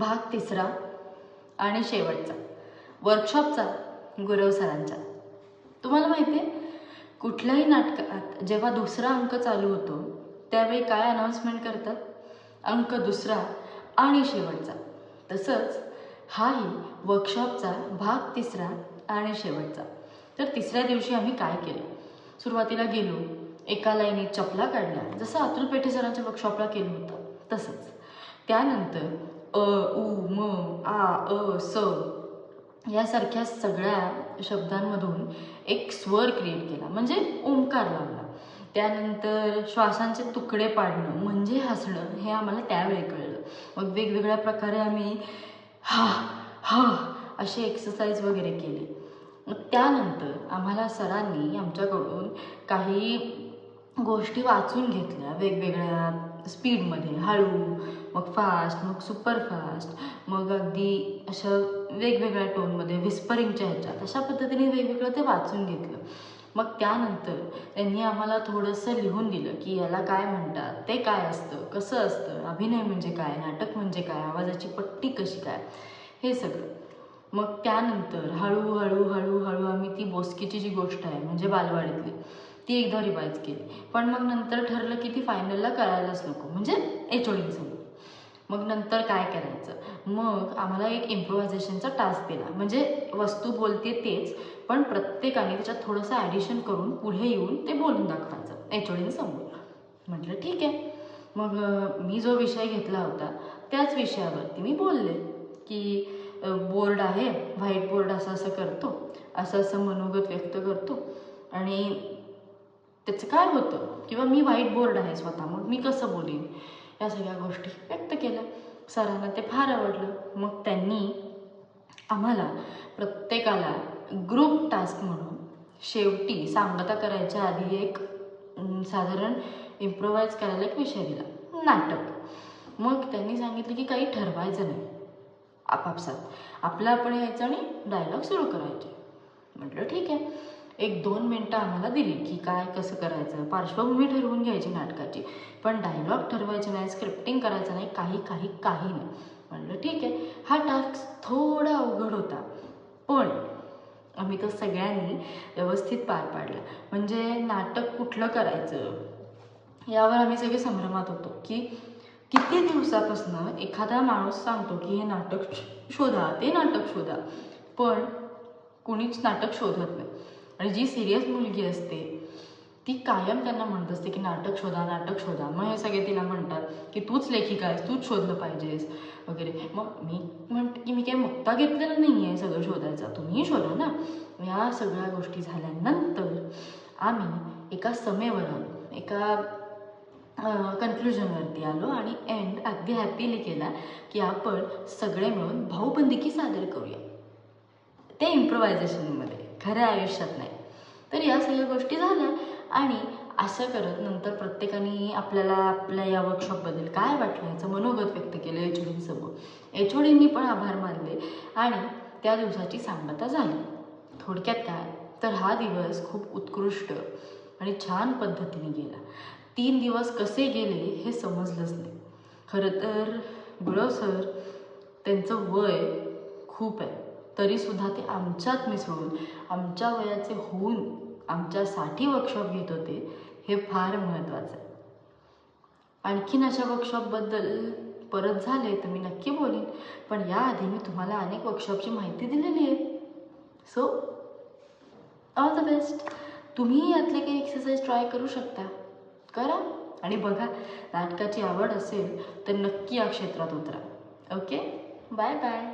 भाग तिसरा आणि शेवटचा. वर्कशॉपचा गुरव सरांचा. तुम्हाला माहिती आहे कुठल्याही नाटकात जेव्हा दुसरा अंक चालू होतो त्यावेळी काय अनाऊन्समेंट करतात? अंक दुसरा आणि शेवटचा. तसंच हाही वर्कशॉपचा भाग तिसरा आणि शेवटचा. तर तिसऱ्या दिवशी आम्ही काय केलं? सुरुवातीला गेलो एका लाईनीत चपला काढल्या जसं अतुल पेठे सरांच्या वर्कशॉपला केलं होतं तसंच. त्यानंतर अ उ म आ अ स यासारख्या सगळ्या शब्दांमधून एक स्वर क्रिएट केला. म्हणजे ओंकार लावला. त्यानंतर श्वासांचे तुकडे पाडणं म्हणजे हसणं हे आम्हाला त्यावेळी कळलं. मग वेगवेगळ्या प्रकारे आम्ही हा हा असे एक्सरसाइज वगैरे केले. मग त्यानंतर आम्हाला सरांनी आमच्याकडून काही गोष्टी वाचून घेतल्या. वेगवेगळ्या स्पीडमध्ये हळू मग फास्ट मग सुपर फास्ट मग अगदी अशा वेगवेगळ्या टोनमध्ये विस्परिंगच्या ह्याच्यात. अशा पद्धतीने वेगवेगळं ते वाचून घेतलं. मग त्यानंतर त्यांनी आम्हाला थोडंसं लिहून दिलं की याला काय म्हणतात ते काय असतं कसं असतं अभिनय म्हणजे काय नाटक म्हणजे काय आवाजाची पट्टी कशी काय हे सगळं. मग त्यानंतर हळूहळू हळूहळू आम्ही ती बोसकीची जी गोष्ट आहे म्हणजे बालवाडीतली ती एकदा रिवाईज केली. पण मग नंतर ठरलं की ती फायनलला करायलाच नको. म्हणजे एच समोर मग नंतर काय करायचं? मग आम्हाला एक इम्प्रोव्हायझेशनचा टास्क दिला. म्हणजे वस्तू बोलते तेच पण प्रत्येकाने त्याच्यात थोडंसं ॲडिशन करून पुढे येऊन ते बोलून दाखवायचं. एच समोर म्हटलं ठीक आहे. मग मी जो विषय घेतला होता त्याच विषयावरती मी बोलले की बोर्ड आहे व्हाईट बोर्ड असं असं करतो. असं असं मनोगत व्यक्त करतो काय होतं. किंवा मी व्हाईट बोर्ड आहे स्वतः मग मी कसं बोलेन? या सगळ्या गोष्टी व्यक्त केल्या. सरांना ते फार आवडलं. मग त्यांनी आम्हाला प्रत्येकाला ग्रुप टास्क म्हणून शेवटी सांगता करायच्या आधी एक साधारण इम्प्रोवाईज करायला एक विषय दिला. नाटक. मग त्यांनी सांगितलं की काही ठरवायचं नाही. आपापसात. आपलं आपण यायचं आणि डायलॉग सुरू करायचे. म्हटलं ठीक आहे. एक दोन मिनटं आम्हाला दिली की काय कसं करायचं. पार्श्वभूमी ठरवून घ्यायची नाटकाची. पण डायलॉग ठरवायचे नाही स्क्रिप्टिंग करायचं नाही काही काही काही नाही. म्हणलं ठीक आहे. हा टास्क थोडा अवघड होता. पण आम्ही तो सगळ्यांनी व्यवस्थित पार पाडला. म्हणजे नाटक कुठलं करायचं? यावर आम्ही सगळे संभ्रमात होतो की किती दिवसापासून एखादा माणूस सांगतो की हे नाटक शोधा ते नाटक शोधा. पण कुणीच नाटक शोधत नाही. आणि जी सिरियस मुलगी असते ती कायम त्यांना म्हणत असते की नाटक शोधा नाटक शोधा. मग हे सगळे तिला म्हणतात की तूच लेखिका आहेस तूच शोधलं पाहिजेस. वगैरे. मग मी म्हणते की मी काही मुक्ता घेतलेला नाही आहे सगळं शोधायचा. तुम्ही शोधा ना. या सगळ्या गोष्टी झाल्यानंतर आम्ही एका समेवर आलो. एका कन्क्लुजनवरती आलो आणि एंड अगदी हॅपीली केला की आपण सगळे मिळून भाऊबंदिकी सादर करूया. ते इम्प्रोव्हायझेशनमध्ये खऱ्या आयुष्यात नाही. तर या सगळ्या गोष्टी झाल्या आणि असं करत नंतर प्रत्येकाने आपल्याला आपल्या या वर्कशॉपबद्दल काय वाटलं याचं मनोगत व्यक्त केलं एच समोर. एच ओडींनी पण आभार मानले आणि त्या दिवसाची सांगता झाली. थोडक्यात काय? तर हा दिवस खूप उत्कृष्ट आणि छान पद्धतीने गेला. तीन दिवस कसे गेले हे समजलंच नाही. खरं तर गुळव सर त्यांचं वय खूप आहे. तरीसुद्धा ते आमच्यात मिसळून आमच्या वयाचे होऊन आमच्यासाठी वर्कशॉप घेत होते हे फार महत्त्वाचं आहे. आणखीन अशा वर्कशॉपबद्दल परत झाले तर मी नक्की बोलीन पण याआधी मी तुम्हाला अनेक वर्कशॉपची माहिती दिलेली आहे. सो ऑल द बेस्ट तुम्ही यातले काही एक्सरसाइज ट्राय करू शकता. करा. आणि बघा नाटकाची आवड असेल तर नक्की या क्षेत्रात उतरा. Okay bye bye